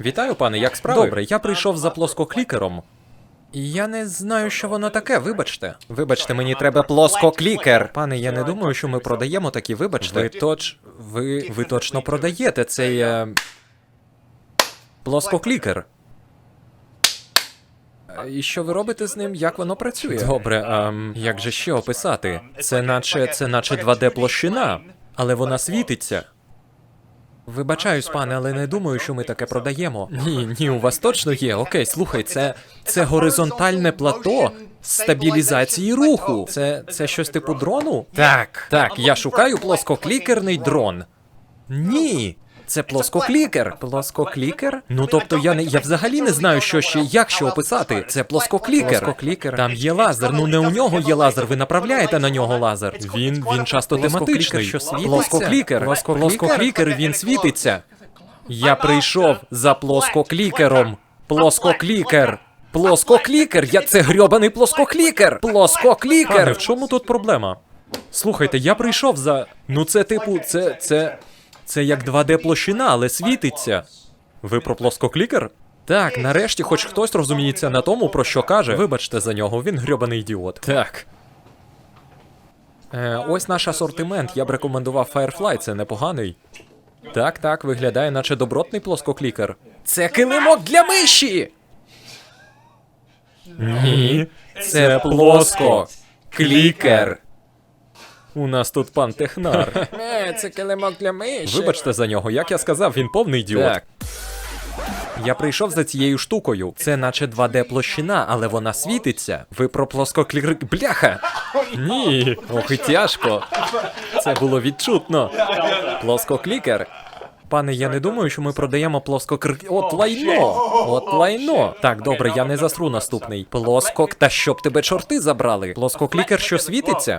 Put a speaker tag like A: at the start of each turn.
A: Вітаю, пане, як справи? Добре, я прийшов за плоскоклікером. І я не знаю, що воно таке, вибачте. Вибачте, мені треба плоскоклікер. Пане, я не думаю, що ми продаємо такі, вибачте. Ви точ. Ви. ви точно продаєте цей. Е... Плоскоклікер. І що ви робите з ним? Як воно працює? Добре, а як же ще описати? Це наче це наче 2D площина, але вона світиться. Вибачаюсь, пане, але не думаю, що ми таке продаємо. Ні, ні, у вас точно є. Окей, слухай, це, це горизонтальне плато стабілізації руху. Це, це щось типу дрону? Так, так, я шукаю плоскоклікерний дрон. Ні. Це плоскоклікер. Плоскоклікер? Ну тобто я не я взагалі не знаю, що ще як ще описати. Це плоскоклікер. Плоскоклікер. Там є лазер. Ну не у нього є лазер. Ви направляєте на нього лазер. Він він часто тематичний.
B: що світиться?
A: Плоскоклікер. Плоскоклікер. Він світиться. Я прийшов за плоскоклікером. Плоскоклікер. Плоскоклікер. Я це грьобаний плоскоклікер. Плоскоклікер. Пане, в чому тут проблема? Слухайте, я прийшов за. Ну це типу, це. це. Це як 2D площина, але світиться. Ви про плоскоклікер? Так, нарешті, хоч хтось розуміється на тому, про що каже. Вибачте за нього, він грьобаний ідіот. Так. Е, ось наш асортимент. Я б рекомендував Firefly, це непоганий. Так, так, виглядає, наче добротний плоскоклікер. Це килимок для миші! Ні, це плоскоклікер. У нас тут пан технар.
B: Не, це килимок для миші.
A: Вибачте за нього, як я сказав, він повний ідіот.
B: Так.
A: Я прийшов за цією штукою. Це наче 2D площина, але вона світиться. Ви про плоскоклір... Бляха! Ні, ох і тяжко. Це було відчутно. Плоскоклікер. Пане, я не думаю, що ми продаємо плоскокр... От лайно! От лайно! Так, добре, я не засру наступний. Плоскок, та щоб тебе чорти забрали. Плоскоклікер, що світиться?